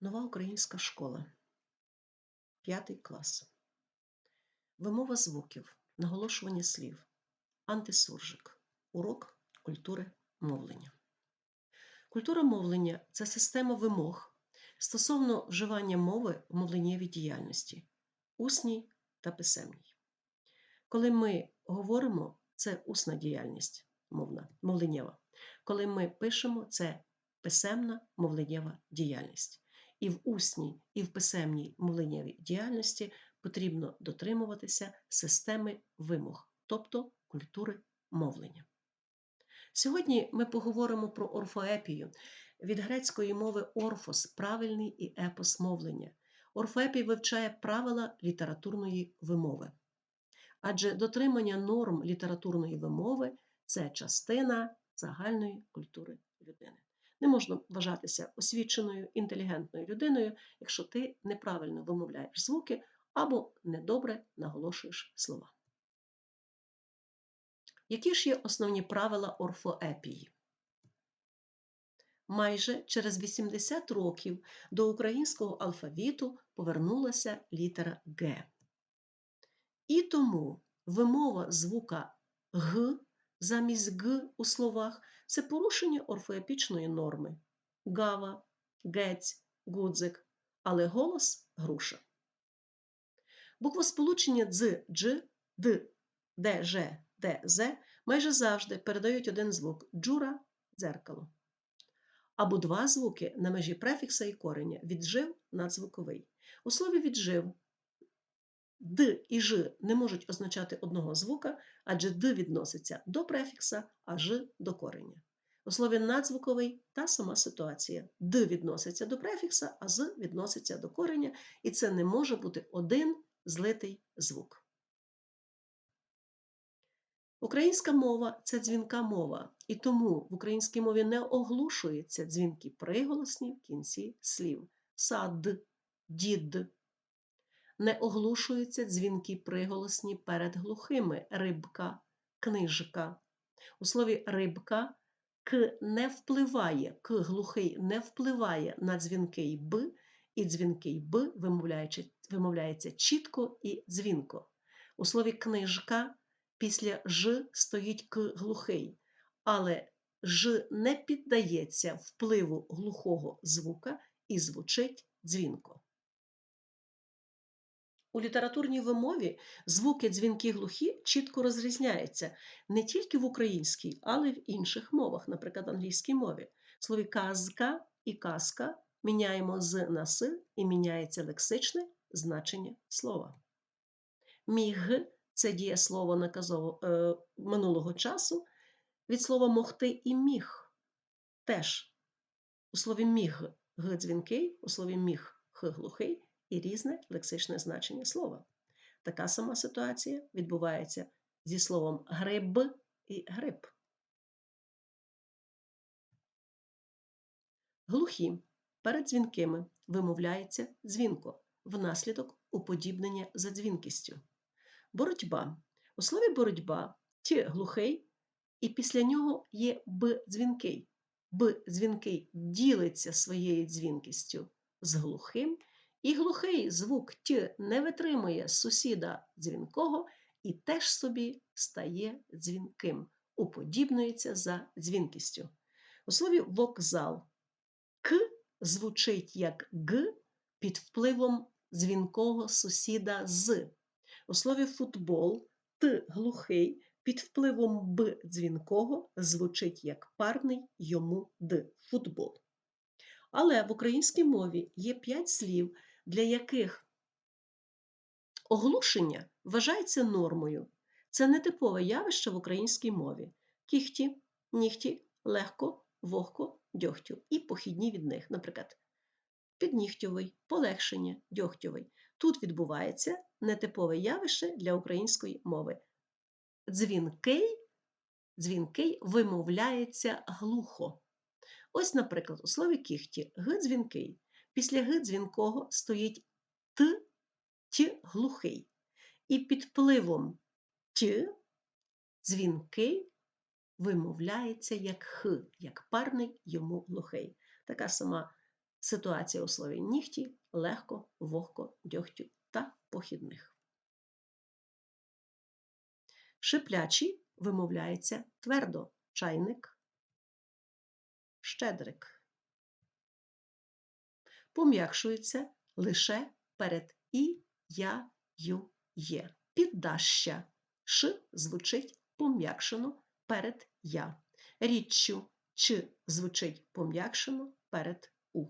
Нова українська школа. П'ятий клас. Вимова звуків. Наголошування слів. Антисуржик. Урок культури мовлення. Культура мовлення це система вимог стосовно вживання мови в мовленнєвій діяльності, усній та писемній. Коли ми говоримо, це усна діяльність мовна, мовленнєва. Коли ми пишемо, це писемна мовленнєва діяльність. І в усній, і в писемній мовленнєвій діяльності потрібно дотримуватися системи вимог, тобто культури мовлення. Сьогодні ми поговоримо про орфоепію від грецької мови орфос правильний і епос мовлення. Орфоепія вивчає правила літературної вимови. Адже дотримання норм літературної вимови це частина загальної культури людини. Не можна вважатися освіченою, інтелігентною людиною, якщо ти неправильно вимовляєш звуки або недобре наголошуєш слова. Які ж є основні правила орфоепії? Майже через 80 років до українського алфавіту повернулася літера Г. І тому вимова звука Г замість Г у словах це порушення орфоепічної норми гава, гець, гудзик, але голос груша. Буквосполучення дз, дж, д, д, ж, д, з майже завжди передають один звук джура дзеркало. Або два звуки на межі префікса і кореня віджив надзвуковий. У слові віджив Д і Ж не можуть означати одного звука, адже Д відноситься до префікса, а Ж до кореня. У слові надзвуковий та сама ситуація. Д відноситься до префікса, а З відноситься до кореня, і це не може бути один злитий звук. Українська мова це дзвінка мова, і тому в українській мові не оглушуються дзвінки приголосні в кінці слів сад, дід не оглушуються дзвінки приголосні перед глухими рибка, книжка. У слові рибка к не впливає, к глухий не впливає на дзвінкий б, і дзвінкий б вимовляється чітко і дзвінко. У слові книжка після ж стоїть к глухий, але ж не піддається впливу глухого звука і звучить дзвінко. У літературній вимові звуки дзвінки глухі чітко розрізняються не тільки в українській, але й в інших мовах, наприклад, англійській мові. Слові казка і казка міняємо з на с і міняється лексичне значення слова. Міг це дієслово наказово е, минулого часу від слова могти і міг. Теж у слові міг г дзвінкий, у слові міг х глухий і різне лексичне значення слова. Така сама ситуація відбувається зі словом гриб і гриб. Глухі перед дзвінкими вимовляється дзвінко внаслідок уподібнення за дзвінкістю. Боротьба. У слові боротьба ті глухий, і після нього є б дзвінкий. Б дзвінкий ділиться своєю дзвінкістю з глухим і глухий звук Т не витримує сусіда дзвінкого і теж собі стає дзвінким, уподібнюється за дзвінкістю. У слові вокзал К звучить як Г під впливом дзвінкого сусіда з. У слові футбол Т глухий під впливом Б дзвінкого звучить як парний йому Д футбол. Але в українській мові є п'ять слів, для яких оглушення вважається нормою. Це нетипове явище в українській мові: кіхті, нігті, легко, вогко, дьогтю і похідні від них, наприклад, піднігтьовий, полегшення, дьогтьовий. Тут відбувається нетипове явище для української мови. Дзвінкий, дзвінкий вимовляється глухо. Ось, наприклад, у слові кіхті г дзвінкий. Після г дзвінкого стоїть т т глухий. І під впливом т дзвінкий вимовляється як х, як парний йому глухий. Така сама Ситуація у слові нігті, легко, вогко, дьогтю та похідних. Шиплячий вимовляється твердо чайник, щедрик. Пом'якшується лише перед і, я, ю, є. Піддаща. Ш звучить пом'якшено перед я. Річчю Ч звучить пом'якшено перед У.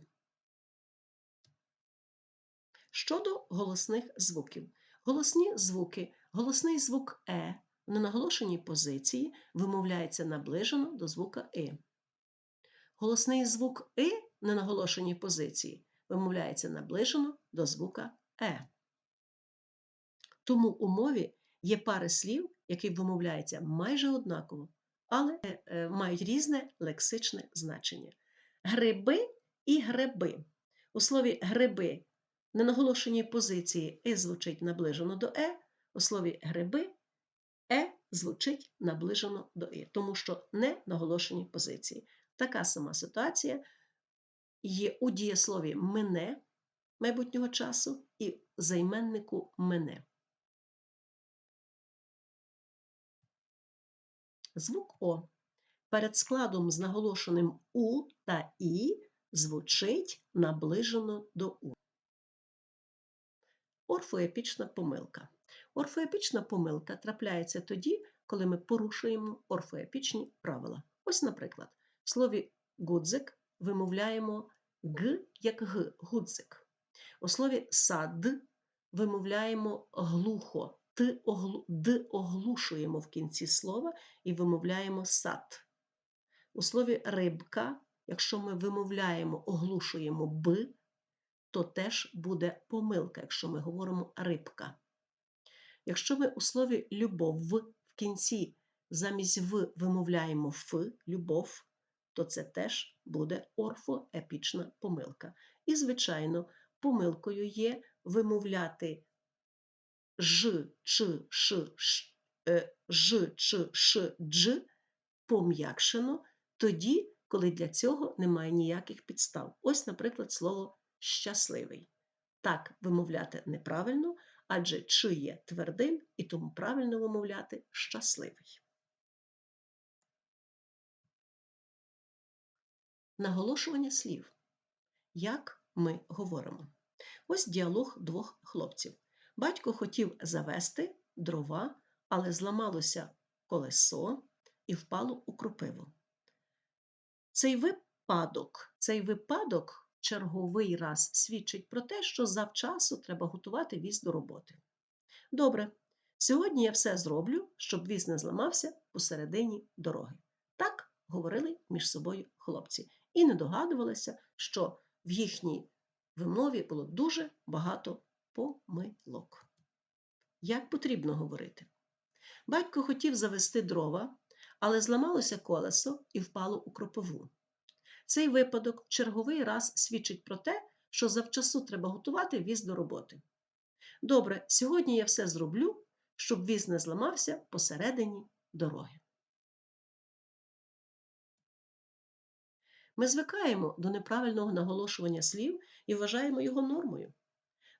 Щодо голосних звуків. Голосні звуки, голосний звук Е в ненаголошеній позиції вимовляється наближено до звука И. Голосний звук И в ненаголошеній позиції вимовляється наближено до звука Е. Тому у мові є пари слів, які вимовляються майже однаково, але е, мають різне лексичне значення. Гриби і гриби. У слові гриби в ненаголошеній позиції «и» звучить наближено до Е, у слові гриби Е звучить наближено до І, тому що не наголошені позиції. Така сама ситуація є у дієслові мене майбутнього часу і займеннику мене. Звук О перед складом з наголошеним У та І звучить наближено до У. Орфоепічна помилка. Орфоепічна помилка трапляється тоді, коли ми порушуємо орфоепічні правила. Ось, наприклад, в слові гудзик вимовляємо г як г, гудзик. У слові сад вимовляємо глухо, т оглу, д оглушуємо в кінці слова і вимовляємо сад. У слові рибка, якщо ми вимовляємо, оглушуємо б, то теж буде помилка, якщо ми говоримо рибка. Якщо ми у слові любов в кінці замість в вимовляємо ф, любов, то це теж буде орфоепічна помилка. І, звичайно, помилкою є вимовляти ж, ч, ш, ш, е, ж, ч, ш, дж пом'якшено тоді, коли для цього немає ніяких підстав. Ось, наприклад, слово щасливий. Так вимовляти неправильно, адже чи є твердим, і тому правильно вимовляти щасливий. Наголошування слів. Як ми говоримо? Ось діалог двох хлопців. Батько хотів завести дрова, але зламалося колесо і впало у кропиву. Цей випадок, цей випадок черговий раз свідчить про те, що завчасу треба готувати віз до роботи. Добре, сьогодні я все зроблю, щоб віз не зламався посередині дороги. Так говорили між собою хлопці і не догадувалися, що в їхній вимові було дуже багато помилок. Як потрібно говорити? Батько хотів завести дрова, але зламалося колесо і впало у кропову. Цей випадок черговий раз свідчить про те, що завчасу треба готувати віз до роботи. Добре, сьогодні я все зроблю, щоб віз не зламався посередині дороги. Ми звикаємо до неправильного наголошування слів і вважаємо його нормою.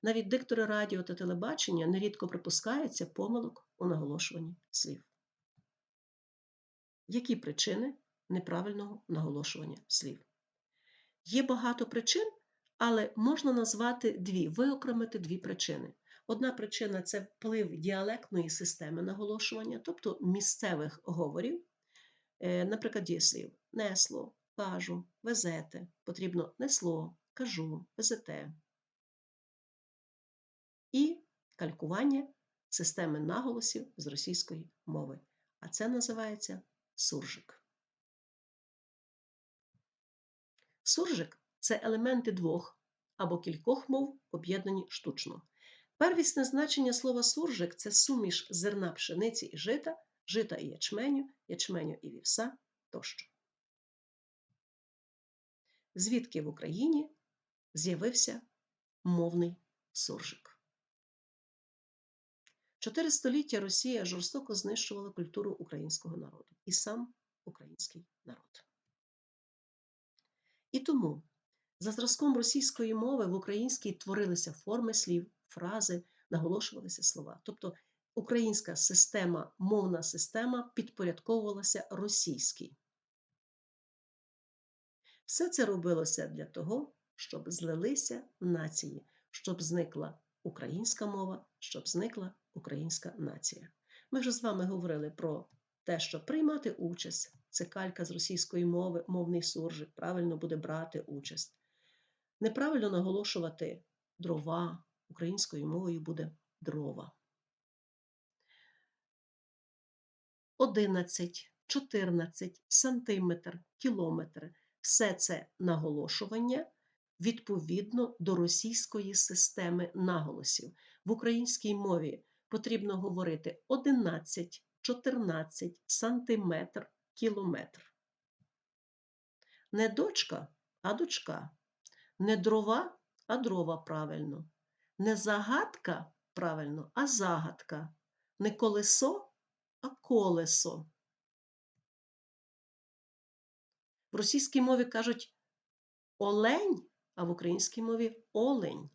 Навіть диктори радіо та телебачення нерідко припускаються помилок у наголошуванні слів. Які причини неправильного наголошування слів? Є багато причин, але можна назвати дві, виокремити дві причини. Одна причина це вплив діалектної системи наголошування, тобто місцевих говорів, е, наприклад, дієслів несло, кажу, везете, потрібно несло, кажу, везете. І калькування системи наголосів з російської мови. А це називається суржик. Суржик це елементи двох або кількох мов, об'єднані штучно. Первісне значення слова суржик це суміш зерна пшениці і жита, жита і ячменю, ячменю і вівса тощо. Звідки в Україні з'явився мовний суржик? Чотири століття Росія жорстоко знищувала культуру українського народу і сам український народ. І тому За зразком російської мови в українській творилися форми слів, фрази, наголошувалися слова. Тобто українська система, мовна система підпорядковувалася російській. Все це робилося для того, щоб злилися нації, щоб зникла українська мова, щоб зникла українська нація. Ми вже з вами говорили про те, що приймати участь це калька з російської мови, мовний суржик, правильно буде брати участь. Неправильно наголошувати дрова українською мовою буде дрова. 11, 14 сантиметр, кілометр все це наголошування відповідно до російської системи наголосів. В українській мові потрібно говорити 11, 14 сантиметр, кілометр. Не дочка, а дочка. Не дрова, а дрова правильно. Не загадка правильно, а загадка. Не колесо, а колесо. В російській мові кажуть олень, а в українській мові олень.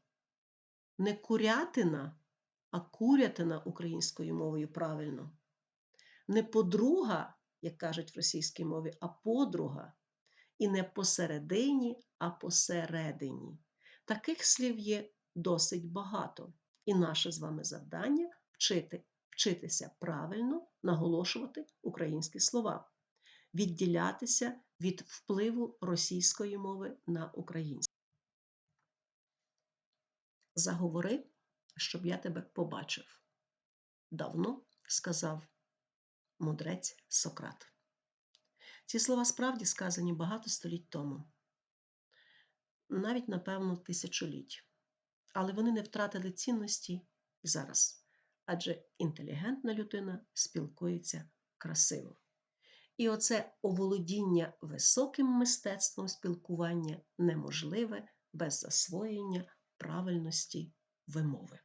Не курятина, а курятина українською мовою правильно. Не подруга, як кажуть в російській мові, а подруга. І не посередині, а посередині. Таких слів є досить багато. І наше з вами завдання вчити, вчитися правильно наголошувати українські слова, відділятися від впливу російської мови на українську. Заговори, щоб я тебе побачив. Давно сказав мудрець Сократ. Ці слова справді сказані багато століть тому, навіть, напевно, тисячоліть. Але вони не втратили цінності і зараз, адже інтелігентна людина спілкується красиво. І оце оволодіння високим мистецтвом спілкування неможливе без засвоєння правильності вимови.